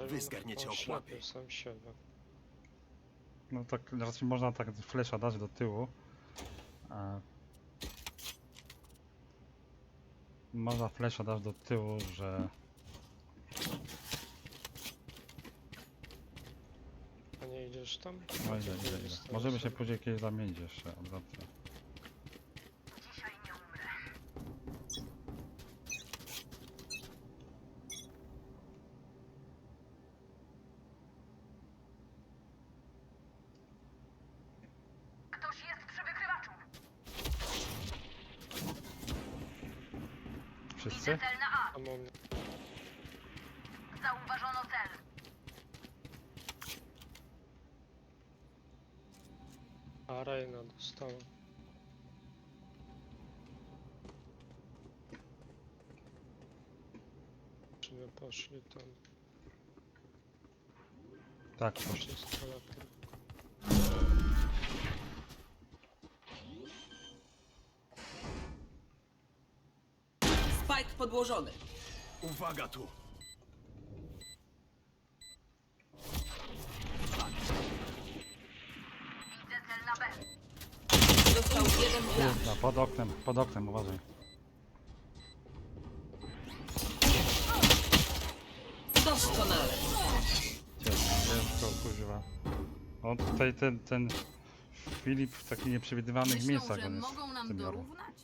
strzelił, Wy zgarniecie ochłapy. No tak, raczej można tak flesza dać do tyłu. E, można flesza dać do tyłu, że A nie idziesz tam? No to idę, idę, drugiej idę. stronie Możemy się później kiedyś zamienić jeszcze odwrotnie. Ktoś jest przy wykrywaczu. Wszyscy? Cel na A. Mam Zauważono cel. Arena dostała. Czy my poszli tam? Tak, proszę. Spike podłożony. Uwaga tu! Widzę cel na B. Został jeden gracz. Kurwa, pod oknem, pod oknem, uważaj. Doskonale. Ciężko, kurwa. On tutaj ten, ten Filip w takich nieprzewidywanych Myślą, miejscach że on jest mogą w nam tym dorównać?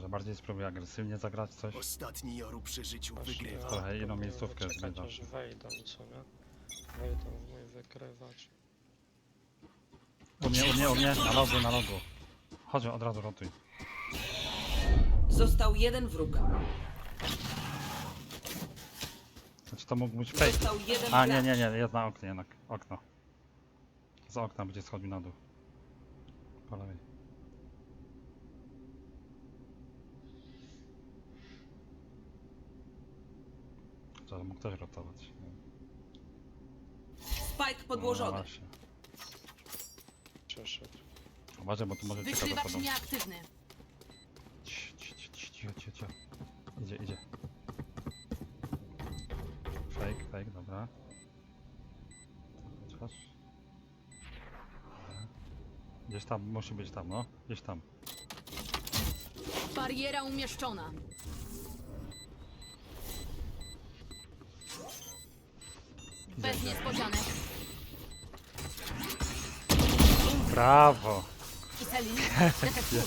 Może bardziej spróbuj agresywnie zagrać coś. Ostatni Joru przy życiu Właśnie, wygrywa. Trochę inną miejscówkę aż wejdą, co nie? Wejdą w mój wykrywacz. U mnie, u mnie, u mnie, na logu, na logu. Chodź, od razu rotuj. Został jeden wróg. Znaczy to mógł być fake. Został jeden A, nie, nie, nie, jest na oknie jednak. Okno. Z okna będzie schodził na dół. Po lewej. To mógł też rotować. Spike No podłożony. właśnie. Przeszedł. Uważaj, bo tu może ciekawe Wykrywacz podam. nieaktywny. Ci- ci- ci- ci- Cicho, cicho, cicho. Idzie, idzie. Fake, fake, dobra. Chodź, chodź. Dobra. Gdzieś tam, musi być tam, no. Gdzieś tam. Bariera umieszczona. Bez niespodzianek. Brawo! I Selin, detektywy.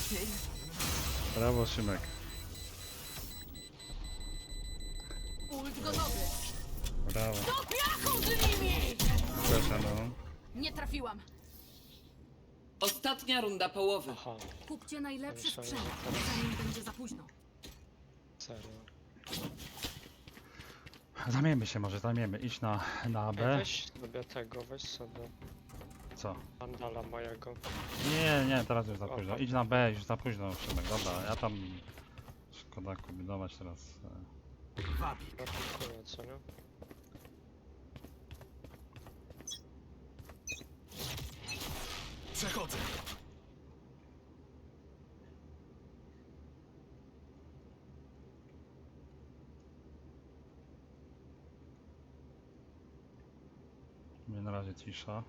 Brawo, Szymek. Ult gotowy. Brawo. Do piachu z nimi! Proszę, no. Nie trafiłam. Ostatnia runda połowy. Aha, Kupcie najlepszy sprzęt, zanim będzie za późno. serio. Zamiemy się może, zamiemy. Idź na, na Ej, B. weź sobie tego, weź sobie Co? Andala mojego. Nie, nie, teraz już za późno. Idź na B, już za późno, Szymek. Dobra, ja tam... Szkoda kombinować teraz. e. Co nie? Przechodzę. Mnie na razie cisza.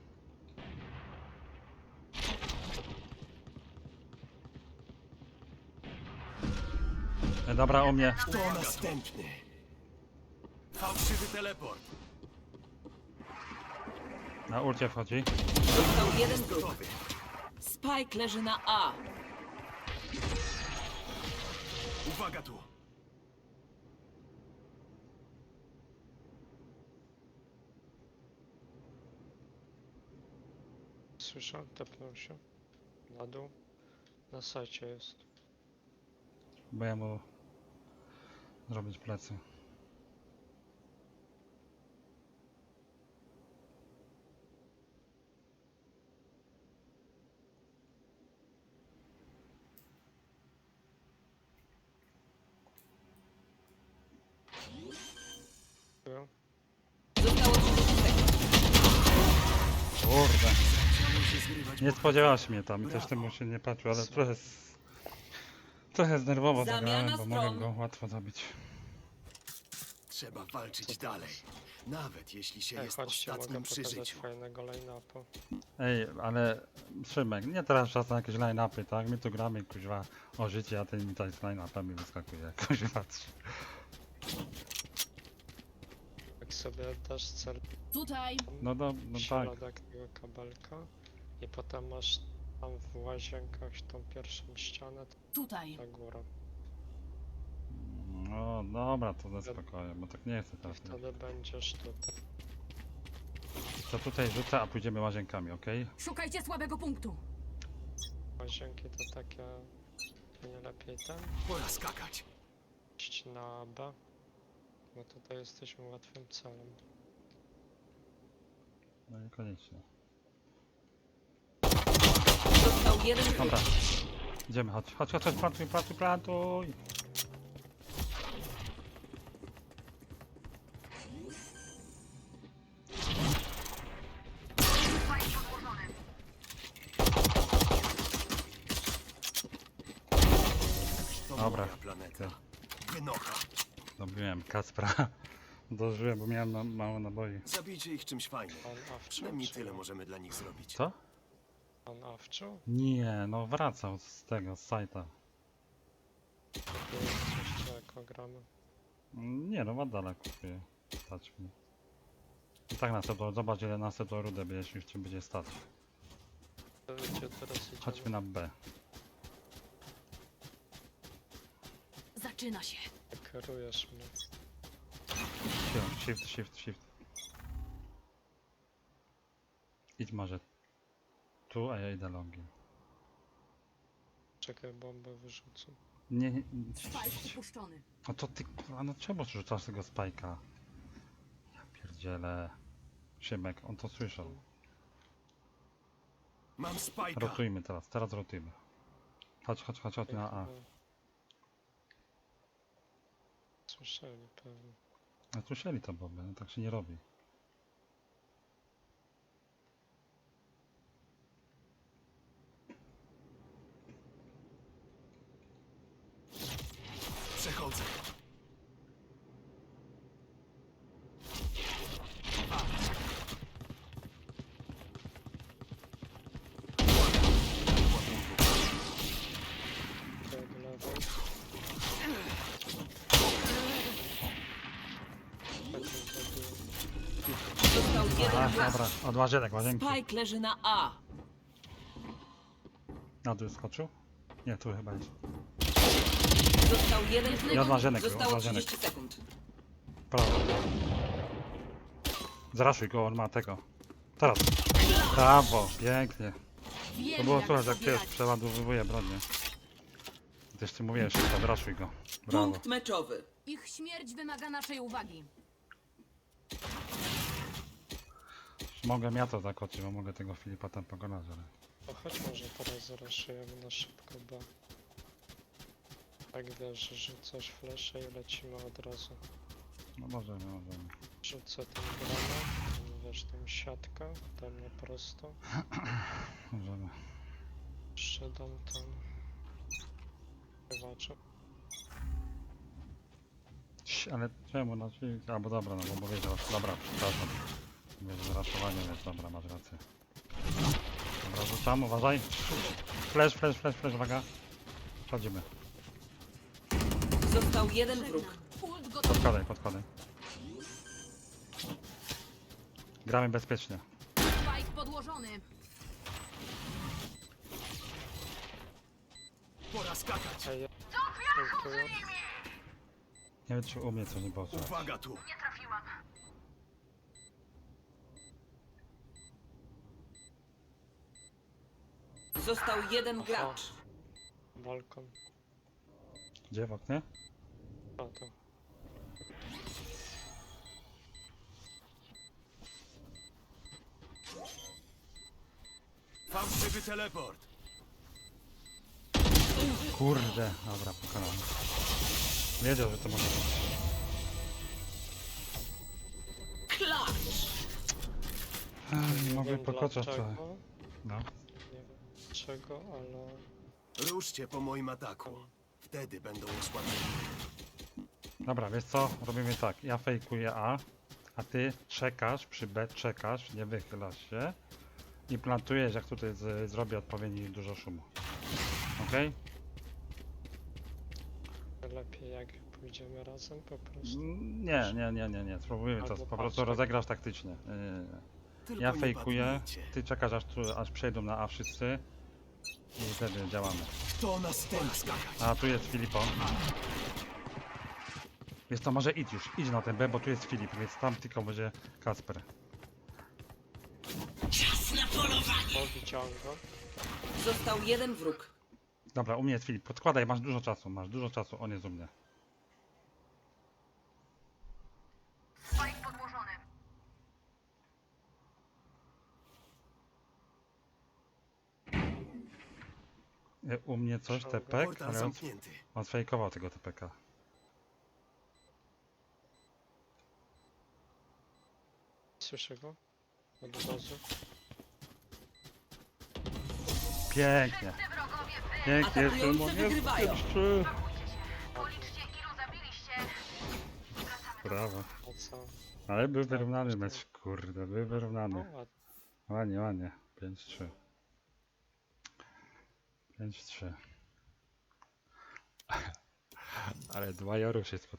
E, Dobra, u mnie. Kto następny? Fałszywy teleport. Na urcie wchodzi. Został jeden wróg. Gotowy. Spike leży na A. Uwaga tu! Słyszę, tepnął się. Na dół. Na sajcie jest. Bo ja mu zrobić plecy. Było. Zostało 30 sekund. Kurde. Chciałem się zgrywać Nie po- spodziewałaś mnie tam i też temu się nie patrzył, ale trochę... s- Trochę znerwowo Zamiana zagrałem, bo mogłem stron. go łatwo zabić. Trzeba walczyć dalej. Nawet jeśli się Ej, jest chodźcie, mogę ostatnim przy pokazać życiu. fajnego line-upu. Ej, ale Szymek, nie teraz czas na jakieś line-upy, tak? My tu gramy kuźwa o życie, a ty mi tutaj z line-upami wyskakuje. Kuźwa. Jak sobie dasz cel Tutaj. No, do, no tak. środek tego kabelka i potem masz tam w łazienkach tą pierwszą ścianę to Tutaj. na górę. No dobra, to ze spokojem, bo tak nie chcę teraz. Wtedy będziesz tutaj. To tutaj rzucę, a pójdziemy łazienkami, okej? Szukajcie słabego punktu. Łazienki to takie to nie lepiej ten Pora skakać. iść na B. Bo tutaj jesteśmy łatwym celem. No i koniecznie. Został jeden wróg. Dobra. Idziemy, chodź, chodź, chodź, chodź, plantuj, plantuj, plantuj! To Dobra. moja planeta. Wynocha. Dobiłem Kacpra. Dożyłem, bo miałem na, mało naboi. Zabijcie ich czymś fajnym. Przynajmniej tyle możemy dla nich zrobić. Co? Pan Awczu? Nie, no wracał z tego, z sajta. To jest coś jako gramy. Nie no, Wadala kupuję. Stać mi. I tak nas to, zobacz ile nas to rudę będzie, jeśli cię będzie stać. To Gdzie teraz idziemy? Chodźmy na B. Zaczyna się. Kierujesz mnie. Shift, shift, shift, shift. Idź może tu, a ja idę longiem. Czekaj, bombę wyrzucę. Nie, nie, Spike upuszczony. no to ty, kurwa, no czemu rzucasz tego spajka? Ja pierdzielę. Szymek, on to słyszał. Mam spajka. Rotujmy teraz, teraz rotujmy. Chodź, chodź, chodź, chodź na A. Słyszeli pewnie. No słyszeli to boby, no tak się nie robi. Zabiję. Został jeden A, wróg. dobra, od łazienek, łazienki. Spike leży na A. Na dół skoczył? Nie, tu chyba jest. Został jeden I od Zostało łazienek. 30 sekund. Prawo. Zaraszuj go, on ma tego. Teraz. Brawo, pięknie. To było słychać jak pies zabierać. przeładowywuje bronię. Też ty mówiłeś, że go. Brawo. Punkt meczowy. Ich śmierć wymaga naszej uwagi. Mogę ja to zakoczyć, bo mogę tego Filipa tam pokonać, ale... O, chodź może teraz zaraszujemy na szybko B. Tak wiesz, rzucasz flesze i lecimy od razu. No możemy, możemy. Rzucę tą bramę, wiesz, tą siatkę, tam na prosto. Możemy. Jeszcze dam tam... Chywacze. Ś, Ale czemu na drzwi? Albo dobra, no bo że... Dobra, przepraszam. Mówię, że raszowanie, więc dobra, masz rację. Dobra, rzucam, uważaj. Flash, flash, flash, flash, uwaga. Wchodzimy. Został jeden wróg. Podkładaj, podkładaj. Gramy bezpiecznie. Spike podłożony. Pora skakać. Ej, ja... Dziękuję. Nie wiem, czy u mnie coś nie było. słychać. Uwaga tu. Nie trafiłam. Został jeden gracz. Balkon. Gdzie w oknie? O, tu. Fałszywy teleport! Kurde, dobra, pokonałem. Wiedział, że to może być. Klacz! Mogę pokoczać trochę. No. Nie wiem dlaczego, ale... Ruszcie po moim ataku. Wtedy będą osłabieni. Dobra, wiesz co? Robimy tak. Ja fejkuję A, a ty czekasz przy B, czekasz, nie wychylasz się i plantujesz, jak tutaj z, zrobię odpowiednio dużo szumu. Okej? lepiej jak pójdziemy razem po prostu. Nie, nie, nie, nie, nie. Spróbujemy to. Albo Po prostu rozegrasz taktycznie. Nie, nie, nie. Tylko Ja nie fejkuję, padnijcie. ty czekasz aż, tu, aż przejdą na A wszyscy i wtedy działamy. To następny. skakać. A tu jest Filipo. Jest to może idź już, idź na ten B, bo tu jest Filip, więc tam tylko będzie Kasper. O, widziałem go. Został jeden wróg. Dobra, u mnie jest Filip. Podkładaj, masz dużo czasu, masz dużo czasu, on jest u mnie. U mnie coś, Portal ale on, zamknięty. on sfejkował tego TPK. Słyszę go? Od razu. Pięknie, pięknie, Atakujący Szymon, wygrywają. jeszcze. Policzcie ilu zabiliście. Brawo. O co? Ale był wyrównany mecz, kurde, był wyrównany. O, ładnie. Ładnie, ładnie. 5-3. 5-3. Ale dwa Joru się